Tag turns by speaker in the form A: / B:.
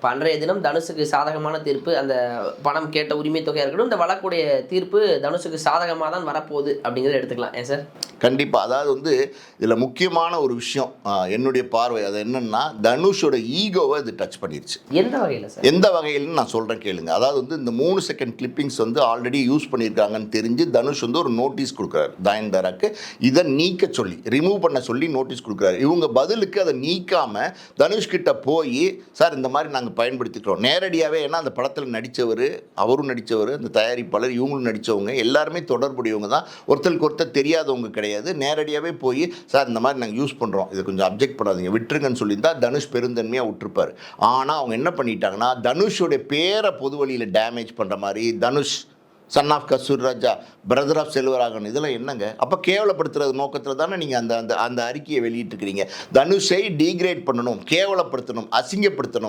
A: அப்போ அன்றைய தினம் தனுஷுக்கு சாதகமான தீர்ப்பு அந்த பணம் கேட்ட உரிமை தொகையாக இருக்கட்டும் இந்த வழக்குடைய தீர்ப்பு தனுஷுக்கு சாதகமாக தான் வரப்போகுது அப்படிங்கிறத எடுத்துக்கலாம். ஏன் சார்?
B: கண்டிப்பாக அதாவது வந்து இதில் முக்கியமான ஒரு விஷயம் என்னுடைய பார்வை அது என்னன்னா தனுஷோட ஈகோவை இது டச் பண்ணிருச்சு.
A: எந்த வகையில் சார்?
B: எந்த வகையில்னு நான் சொல்கிறேன் கேளுங்க. அதாவது வந்து இந்த மூணு செகண்ட் கிளிப்பிங்ஸ் வந்து ஆல்ரெடி யூஸ் பண்ணியிருக்காங்கன்னு தெரிஞ்சு தனுஷ் வந்து ஒரு நோட்டீஸ் கொடுக்குறாரு. தாயன்தாராக்கு இதை நீக்க சொல்லி ரிமூவ் பண்ண சொல்லி நோட்டீஸ் கொடுக்குறாரு. இவங்க பதிலுக்கு அதை நீக்காம தனுஷ் கிட்ட போய் சார் இந்த மாதிரி நாங்கள் பயன்படுத்திக்கிறோம். நேரடியாகவே ஏன்னா அந்த படத்தில் நடித்தவர் அவரும் நடித்தவர் அந்த தயாரிப்பாளர் இவங்களும் நடித்தவங்க எல்லாருமே தொடர்புடையவங்க தான். ஒருத்தருக்கு ஒருத்தர் தெரியாதவங்க கிடையாது. நேரடியாகவே போய் சார் இந்த மாதிரி நாங்கள் யூஸ் பண்ணுறோம் இதை கொஞ்சம் அப்ஜெக்ட் பண்ணாதீங்க. விட்டுருங்கன்னு சொல்லியிருந்தா தனுஷ் பெருந்தன்மையாக விட்டுருப்பார் ஆனால் அவங்க என்ன பண்ணிட்டாங்கன்னா தனுஷோடைய பேரை பொது வழியில் டேமேஜ் பண்ணுற மாதிரி Dhanush son of Kasthuri Raja brother of Selvaraghavan இதெல்லாம் என்னங்க? அப்போ கேவலப்படுத்துறது நோக்கத்தில் தானே நீங்கள் அந்த அந்த அந்த அறிக்கையை வெளியிட்டிருக்கிறீங்க. தனுஷை டீக்ரேட் பண்ணணும் கேவலப்படுத்தணும் அசிங்கப்படுத்தணும்.